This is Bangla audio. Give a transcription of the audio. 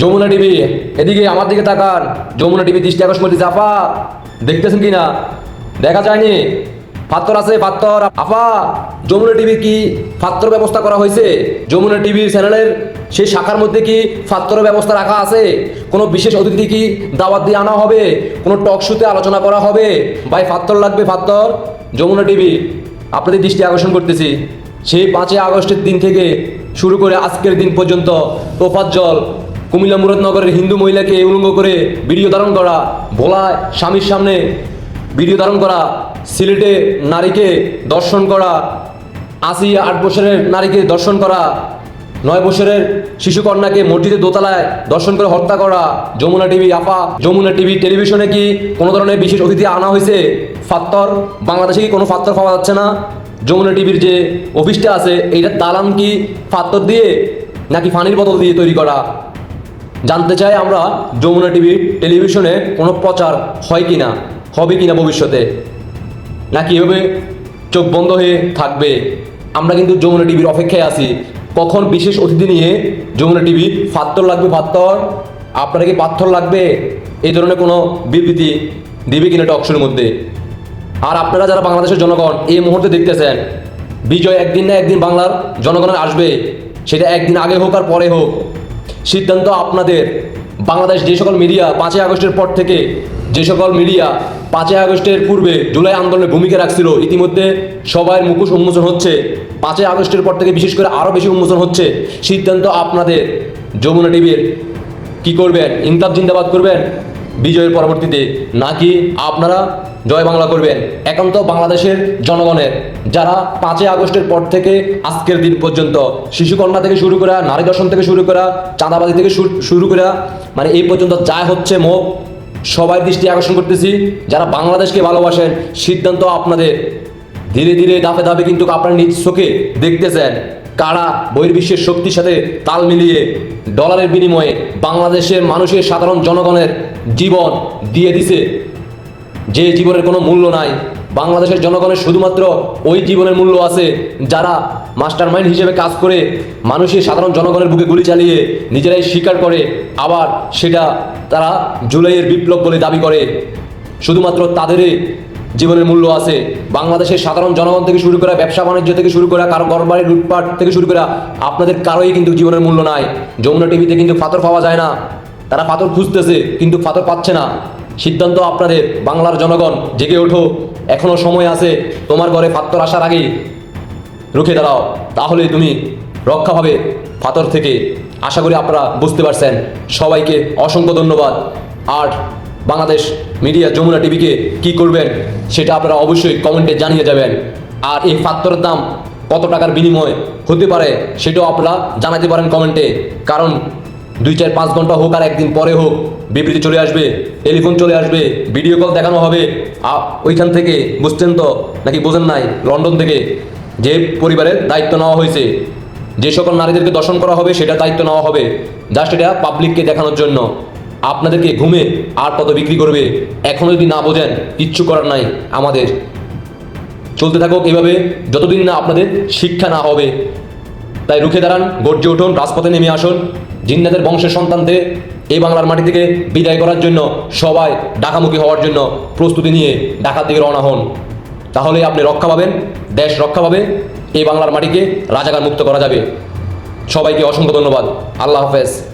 যমুনা টিভি, এদিকে আমার দিকে তাকান। যমুনা টিভি দৃষ্টি আকর্ষণ করতেছে আপা দেখতেছেন কি না দেখা যায়নি। পাত্তর আছে, পাত্তর আপা যমুনা টিভি কি পাত্র ব্যবস্থা করা হয়েছে? যমুনা টিভির চ্যানেলের সেই শাখার মধ্যে কি পাত্র ব্যবস্থা রাখা আছে? কোনো বিশেষ অতিথি কি দাওয়াত দিয়ে আনা হবে? কোনো টক শোতে আলোচনা করা হবে? ভাই, পাত্তর লাগবে, পাত্তর। যমুনা টিভি, আপনাদের দৃষ্টি আকর্ষণ করতেছি। সেই পাঁচই আগস্টের দিন থেকে শুরু করে আজকের দিন পর্যন্ত তোফাজ্জল কুমিল্লা মুরাদনগরের হিন্দু মহিলাকে উলঙ্গ করে ভিডিও ধারণ করা, ভোলায় স্বামীর সামনে ভিডিও ধারণ করা, সিলেটে নারীকে দর্শন করা আশি আট বছরের নারীকে দর্শন করা, নয় বছরের শিশুকন্যাকে মসজিদে দোতলায় দর্শন করে হত্যা করা, যমুনা টিভি, আপা, যমুনা টিভি টেলিভিশনে কি কোনো ধরনের বিশেষ অতিথি আনা হয়েছে? ফাত্তর, বাংলাদেশে কি কোনো ফাত্তর পাওয়া যাচ্ছে না? যমুনা টিভির যে অফিসটা আছে এইটার দালান কি ফাত্তর দিয়ে নাকি ফানির বোতল দিয়ে তৈরি করা? জানতে চাই আমরা যমুনা টিভির টেলিভিশনে কোনো প্রচার হয় কি না হবে কি না ভবিষ্যতে? নাকি এভাবে চোখ বন্ধ হয়ে থাকবে? আমরা কিন্তু যমুনা টিভির অপেক্ষায় আছি। কখন বিশেষ অতিথি নিয়ে যমুনা টিভি পাত্তর লাগবে পাত্তর? আপনারা কি পাথর লাগবে? এই ধরনের কোনো বিবৃতি দিবে কিনা টকশোর মধ্যে? আর আপনারা যারা বাংলাদেশের জনগণ, এই মুহূর্তে দেখতেছেন, বিজয় একদিন না একদিন বাংলার জনগণের আসবে। সেটা একদিন আগে হোক আর পরে হোক। সিদ্ধান্ত আপনাদের। বাংলাদেশ যে সকল মিডিয়া পাঁচই আগস্টের পর থেকে যে সকল মিডিয়া পাঁচই আগস্টের পূর্বে জুলাই আন্দোলনে ভূমিকা রাখছিল, ইতিমধ্যে সবাই মুখোশ উন্মোচন হচ্ছে। পাঁচই আগস্টের পর থেকে বিশেষ করে আরও বেশি উন্মোচন হচ্ছে। সিদ্ধান্ত আপনাদের। যমুনা টিভির কী করবেন? ইনকাম জিন্দাবাদ করবেন? বিজয়ের পরবর্তীতে নাকি আপনারা জয় বাংলা করবেন? একান্ত বাংলাদেশের জনগণের, যারা পাঁচই আগস্টের পর থেকে আজকের দিন পর্যন্ত শিশুকন্যা থেকে শুরু করা, নারী দর্শন থেকে শুরু করা, চাঁদাবাজি থেকে শুরু- করা মানে এই পর্যন্ত যা হচ্ছে মোট, সবাই দৃষ্টি আকর্ষণ করতেছি। যারা বাংলাদেশকে ভালোবাসেন, সিদ্ধান্ত আপনাদের ধীরে ধীরে ধাপে ধাপে কিন্তু আপনারা নিজ চোখে দেখতেছেন। কারা বহির্বিশ্বের শক্তির সাথে তাল মিলিয়ে ডলারের বিনিময়ে বাংলাদেশের মানুষের সাধারণ জনগণের জীবন দিয়ে দিছে? যে জীবনের কোনো মূল্য নাই, বাংলাদেশের জনগণের শুধুমাত্র ওই জীবনের মূল্য আছে যারা মাস্টার মাইন্ড হিসেবে কাজ করে মানুষের সাধারণ জনগণের বুকে গুলি চালিয়ে নিজেরাই স্বীকার করে, আবার সেটা তারা জুলাইয়ের বিপ্লব বলে দাবি করে। শুধুমাত্র তাদেরই জীবনের মূল্য আছে। বাংলাদেশের সাধারণ জনগণ থেকে শুরু করা ব্যবসা বাণিজ্য থেকে শুরু করা কারও ঘরবাড়ি, লুটপাট থেকে শুরু করা আপনাদের কারোই কিন্তু জীবনের মূল্য নাই। যমুনা টিভিতে কিন্তু পাথর পাওয়া যায় না। তারা পাথর খুঁজতেছে, কিন্তু পাথর পাচ্ছে না। সিদ্ধান্ত আপনাদের, বাংলার জনগণ, জেগে ওঠো। এখনও সময় আছে, তোমার ঘরে পাথর আসার আগেই রুখে দাঁড়াও। তাহলে তুমি রক্ষা হবে পাথর থেকে। আশা করি আপনারা বুঝতে পারছেন। সবাইকে অসংখ্য ধন্যবাদ। আর বাংলাদেশ মিডিয়া যমুনা টিভিকে কি করবেন সেটা আপনারা অবশ্যই কমেন্টে জানিয়ে যাবেন। আর এই পাত্তরের দাম কত টাকার বিনিময় হতে পারে সেটাও আপনারা জানাতে পারেন কমেন্টে। কারণ দুই চার পাঁচ ঘণ্টা হোক আর একদিন পরে হোক বিবৃতি চলে আসবে, টেলিফোন চলে আসবে, ভিডিও কল দেখানো হবে। ওইখান থেকে বুঝছেন তো, নাকি বোঝেন নাই? লন্ডন থেকে যে পরিবারের দায়িত্ব নেওয়া হয়েছে, যে সকল নারীদেরকে দর্শন করা হবে সেটা দায়িত্ব নেওয়া হবে। জাস্ট এটা পাবলিককে দেখানোর জন্য। আপনাদেরকে ঘুমে আর কত বিক্রি করবে এখনও যদি না বোঝেন, কিচ্ছু করার নাই আমাদের। চলতে থাকুক এভাবে, যতদিন না আপনাদের শিক্ষা না হবে। তাই রুখে দাঁড়ান, গর্জে উঠুন, রাজপথে নেমে আসুন। জিন্নাদের বংশের সন্তানদের এই বাংলার মাটি থেকে বিদায় করার জন্য, সবাই ঢাকামুখী হওয়ার জন্য প্রস্তুতি নিয়ে ঢাকার দিকে রওনা হন। তাহলে আপনি রক্ষা পাবেন, দেশ রক্ষা পাবে, এই বাংলার মাটিকে রাজাকার মুক্ত করা যাবে। সবাইকে অসংখ্য ধন্যবাদ। আল্লাহ হাফেজ।